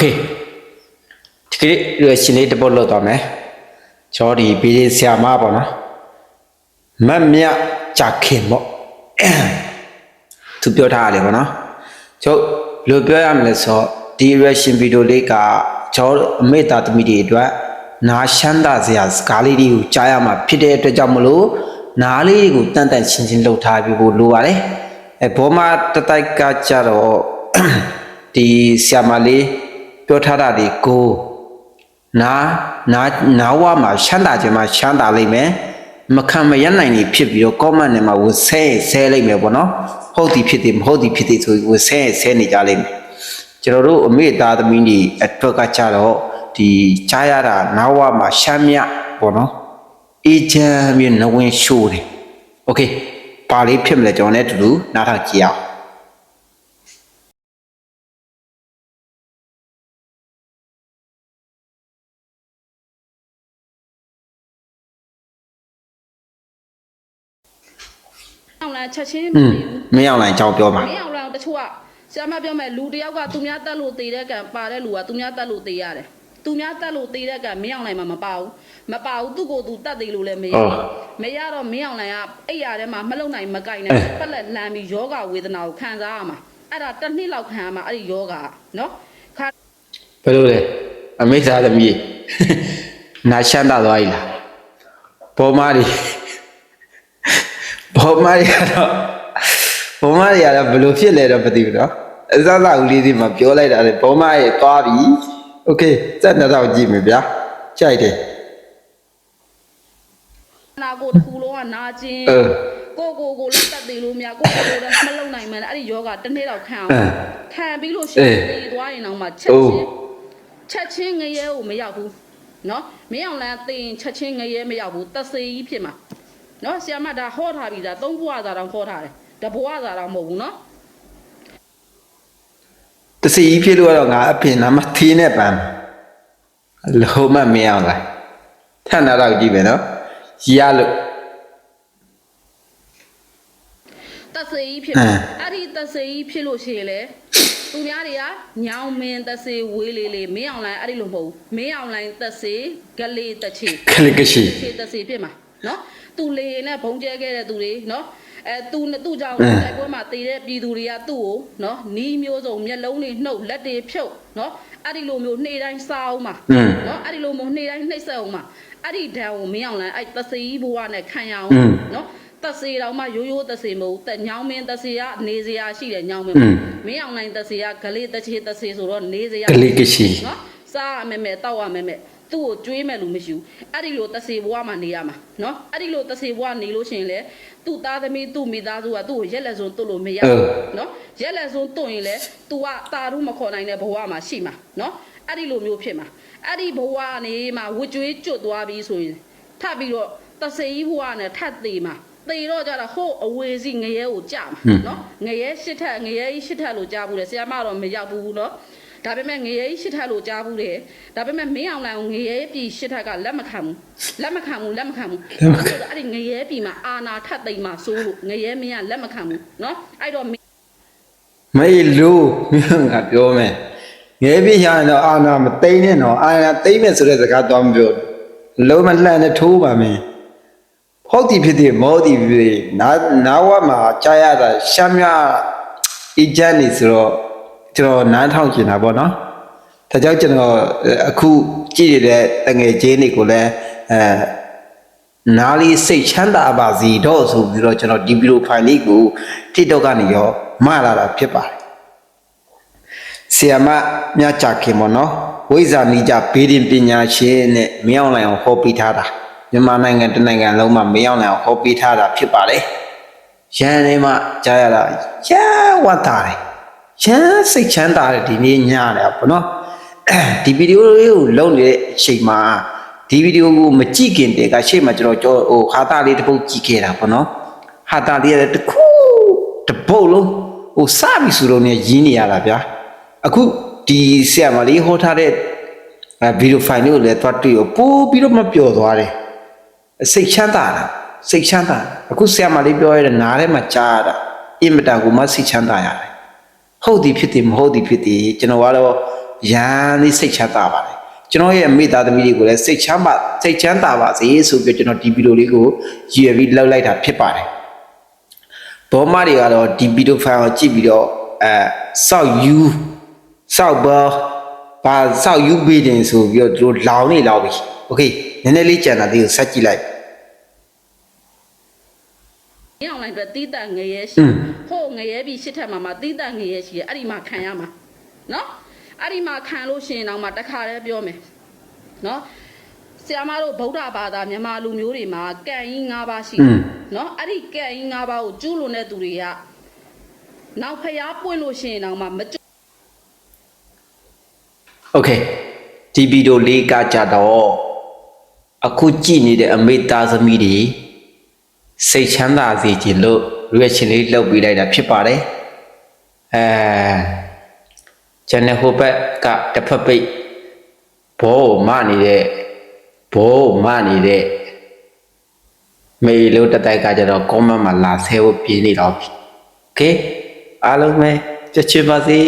เคဒီကနေ့ရရှင်လေးတစ်ပုတ်လောက်သွားမယ်ကျွန်တော်ဒီဘီဒီဆရာမပေါ့နော်မတ်မြတ်ကြခင်ပေါ့သူပြောထားရတယ်ပေါ့နော်ကျွန်တော်ဘယ်လိုပြောရမလဲဆိုတော့ဒီ reaction video လေးကကျွန်တော်အမေသားသမီးတွေအတွက်နားရှမ်းသာစရာစကားလေးတွေကိုကြားရမှာဖြစ်တဲ့အတွက်ကြောင့်မလို့နားလေးတွေကိုတန်တန်ရှင်းရှင်းလှုပ်ထားပြီးဖို့လိုပါတယ်အဲဘောမတတိုက်ကကြတော့ဒီဆ iam မလေး ပြောထားတာဒီကိုနာနာနာဝမှာရှမ်းသာခြင်းမှာရှမ်းသာလိမ့်မယ်မခံမရနိုင်နေဖြစ်ပြီးတော့ comment နဲ့မှာဝဆဲဆဲလိမ့်မယ်ပေါ့နော်ဟုတ်သည်ဖြစ်သည်မဟုတ်သည်ဖြစ်သည်ဆိုပြီးဝဆဲဆဲနေကြလိမ့်မယ်ကျွန်တော်တို့အမေသားသမီးတွေအတွက်ကကြတော့ဒီကြားရတာနာဝမှာရှမ်းမြပေါ့နော်အေဂျင့်ပြီးနဝင်ရှိုးတယ်โอเคပါလေးဖြစ်မလဲကျွန်တော်လည်းအတူတူနားထောင်ကြည့်အောင် အောင်လားချက်ချင်းမอืมသိဘူးမင်းအောင်လိုင်းကြောင်းပြောပါမင်းအောင်လားတချို့ကဆရာမပြောမယ်လူတယောက်ကသူများတက်လို့သေတဲ့ကံပါတဲ့လူကသူများတက်လို့သေရတယ်သူများတက်လို့သေတဲ့ကံမင်းအောင်လိုက်မှာမပါဘူးမပါဘူးသူ့ကိုယ်သူတက်သေးလို့လည်းမရအော်ဘူးမရတော့မင်းအောင်လိုက်ကအိယာထဲမှာမလုံနိုင်မကြိုက်နိုင်အဲပက်လက်လမ်းပြီးယောဂဝေဒနာကိုခံစားရမှာအဲ့ဒါတစ်နှစ်လောက်ခံရမှာအဲ့ဒီယောဂကနော်ခါဘယ်လိုလဲအမိသားသမီးနာရှမ်းသာသွားပြီလားဘောမတွေ ဘောမတွေကတော့ဘောမတွေကတော့ဘယ်လိုဖြစ်လဲတော့မသိဘူးเนาะအစစဦးလေးဒီမှာပြောလိုက်တာလေဘောမရဲ့သွားပြီโอเคစက်နှစ်တော့ကြည့်မယ်ဗျာကြိုက်တယ် နာကိုတစ်ခုလုံးကနာကျင် เออ ကိုကိုကိုလည်းတက်သေးလို့မရကိုကိုကိုလည်းမလုံနိုင်မှန်းအဲ့ဒီယောဂတစ်နေ့လောက်ခံအောင် အဲ ခံပြီးလို့ရှိရင် အဲ သေသွားရင်တော့မှချက် အိုး ချင်းချက်ချင်းငရဲကိုမရောက်ဘူးနော်မင်းအောင်လန်းသေရင်ချက်ချင်းငရဲမရောက်ဘူးတက်စေကြီးဖြစ်မှာ နော်ဆီယမဒါဟောထားပြီဒါသုံးဘွားသာတောင်ဟောထားတယ်တဘွားသာတောင်မဟုတ်ဘူးနော်တစီကြီးဖြစ်လို့ကတော့ငါအပြင်နာမသေးနဲ့ပန်းလုံးမမင်းအောင်လားထပ်နာတော့ကြည့်မယ်နော်ရလို့တက်စေကြီးဖြစ်အဲမှာအဲ့ဒီတက်စေကြီးဖြစ်လို့ရှိရင်လေသူများတွေကညောင်မင်းတက်စေဝေးလေးလေးမင်းအောင်လန်းအဲ့ဒီလိုမဟုတ်ဘူးမင်းအောင်လန်းတက်စေဂလေးတက်ချေခလကရှိခြေတစီဖြစ်မှာနော် သူလေရင်နဲ့ဘုံကျဲခဲ့တဲ့သူတွေနော်အဲသူသူ့ကြောင့်တိုက်ပွဲမှာတည်တဲ့ပြည်သူတွေကသူ့ကိုနော်နီးမျိုးစုံမျက်လုံးတွေနှုတ်လက်တွေဖြုတ်နော်အဲ့ဒီလိုမျိုးနေ့တိုင်းစားအောင်မှာနော်အဲ့ဒီလိုမျိုးနေ့တိုင်းနှိပ်စက်အောင်မှာအဲ့ဒီဒဏ်ကိုမင်းအောင်လန်းအဲ့သစေးဘဝနဲ့ခံရအောင်နော်သစေးတော်မှရိုးရိုးသစေးမဟုတ်တညောင်းမင်းသစေးကနေစရာရှိတယ်ညောင်းမင်းမင်းအောင်လန်းသစေးကဂလေးတချေသစေးဆိုတော့နေစရာဂလေးကရှိနော်စားရမယ်မယ်တောက်ရမယ်မယ် သူ့ကိုကျွေးမယ်လို့မရှိဘူးအဲ့ဒီလိုတဆေဘွားမှာနေရမှာနော်အဲ့ဒီလိုတဆေဘွားနေလို့ရှိရင်လေသူ့သားသမီးသူ့မိသားစုကသူ့ကိုရက်လက်စုံတွတ်လို့မရအဲဘူးနော်ရက်လက်စုံတွတ်ရင်လေ तू ကတာရုမခေါ်နိုင်တဲ့ဘဝမှာရှိမှာနော်အဲ့ဒီလိုမျိုးဖြစ်မှာအဲ့ဒီဘဝကနေမှာဝကြွေးကျွတ်သွားပြီဆိုရင်ထပ်ပြီးတော့တဆေကြီးဘဝနဲ့ထပ်သေးမှာသေတော့ကြတာဟို့အဝေးစီငရဲကိုကြာမှာနော်ငရဲရှစ်ထက်ငရဲကြီးရှစ်ထက်လို့ကြားဘူးလေဆရာမတော့မရောက်ဘူးနော် ဒါပေမဲ့ငရဲကြီးရှစ်ထက်လို့ကြားဘူးတယ်ဒါပေမဲ့မင်းအောင်လိုင်ကိုငရဲပြည်ရှစ်ထက်ကလက်မခံဘူးလက်မခံဘူးလက်မခံဘူး လက်မခံ အဲ့ဒီငရဲပြည်မှာအာနာထပ်သိမ်းမှာစိုးလို့ငရဲမင်းကလက်မခံဘူးเนาะအဲ့တော့မင်း မေလို့မြို့ငါပြောမယ်ငယ်ပြရရင်တော့အာနာမသိမ့်နဲ့တော့အာနာသိမ့်မယ်ဆိုတဲ့စကားတော့မပြောဘူးလုံးမလှန်နဲ့ထိုးပါမယ်ဟုတ်သည်ဖြစ်သည်မဟုတ်သည်ဖြစ်သည်နာနာဝမှာကြားရတာရှမ်းမြအဂျန်နေဆိုတော့ ကျွန်တော်နားထောင်ကျင်တာပေါ့နော်ဒါကြောင့်ကျွန်တော်အခုကြည့်ရတဲ့တငယ်ချင်းတွေကိုလည်းအဲနားလေးစိတ်ချမ်းသာပါစီတော့ဆိုပြီးတော့ကျွန်တော်ဒီဗီဒီယိုဖိုင်လေးကို TikTok ကနေရောမလာတာဖြစ်ပါတယ်ဆီယမမြတ်ကြခင်ပေါ့နော်ဝိဇာနိကြဘေးရင်ပညာရှင်နဲ့မင်းအောင်လိုင်အောင်ဟောပေးထားတာမြန်မာနိုင်ငံတစ်နိုင်ငံလုံးမှာမင်းအောင်လိုင်အောင်ဟောပေးထားတာဖြစ်ပါတယ်ရန်နေမှာကြားရတာရန်ဝတ်တာတယ် ရန်စိတ်ချမ်းသာတယ်ဒီနေ့ညတယ်ပေါ့နော်ဒီဗီဒီယိုလေးကိုလုပ်နေတဲ့အချိန်မှာဒီဗီဒီယိုကိုမကြည့်ခင်တည်းကရှေ့မှာကျွန်တော်ကြောဟိုဟာတာလေးတစ်ပုတ်ကြည့်ခဲ့တာပေါ့နော်ဟာတာလေးရတယ်တစ်ခုတစ်ပုတ်လုံးဟိုစပြီဆိုတော့ねရင်းနေရတာဗျာအခုဒီဆရာမလေးဟောထားတဲ့အဲဗီဒီယိုဖိုင်လေးကိုလည်းသွားတွေ့ရောပို့ပြီးတော့မပျော်သွားတယ်စိတ်ချမ်းသာတာစိတ်ချမ်းသာအခုဆရာမလေးပြောရတဲ့နားထဲမှာကြားရတာအင်မတန်ကိုမှစိတ်ချမ်းသာရတယ် ဟုတ်သည်ဖြစ်သည်မဟုတ်သည်ဖြစ်သည်ကျွန်တော်ကတော့ ရန်လေးစိတ်ချမ်းသာပါတယ်ကျွန်တော်ရဲ့မိသားသမီးတွေကိုလည်းစိတ်ချမ်းပါစိတ်ချမ်းသာပါစေဆိုပြီးကျွန်တော်ဒီဗီဒီယိုလေးကိုရည်ရွယ်ပြီးလောက်လိုက်တာဖြစ်ပါတယ်ဘောမတွေကတော့ဒီဗီဒီယိုဖိုင်ကိုကြည့်ပြီးတော့အဲစောက်ယူစောက်ဘောဘာစောက်ယူပြီးတင်ဆိုပြီးတော့သူတို့လောင်နေလောက်ပြီโอเคနည်းနည်းလေးကြံတာလေးကိုဆက်ကြည့်လိုက် ရင်းအောင်လိုက်အတွက်တီးတန့်ငရဲ อื ရှိ ม ဟို ငရဲပြီးရှစ်ထက်မှာမှာတီးတန့်ငရဲရှိတယ်အဲ့ဒီမှာခံရမှာနော်အဲ့ဒီမှာခံလို့ရှိရင်တော့မှတခါတည်းပြောမယ်နော်ဆရာမတို့ဗုဒ္ဓဘာသာမြန်မာလူမျိုးတွေမှာကံကြီး၅ပါးရှိ อื တယ် ม နော်အဲ့ဒီကံကြီး၅ပါးကိုကျူးလွန်တဲ့သူတွေကနောက်ဖျားပွင့်လို့ရှိရင်တော့မှမကျူး โอเคဒီဗီဒီယိုလေးကကြတော့အခုကြည့်နေတဲ့အမေသားသမီးတွေစိတ်ချမ်းသာစေခြင်းလို့ reaction လေးလောက်ပေးလိုက်တာဖြစ်ပါတယ်အဲဂျန်နယ်ဟိုဘက်ကတစ်ဖက်ပိတ်ဘောကိုမနေတဲ့ဘောကိုမနေတဲ့မေလို့တတိုက်ကကြတော့ comment မှာလာဆဲဖို့ပြင်းနေတော့ okay အားလုံးပဲကြွချပါစေ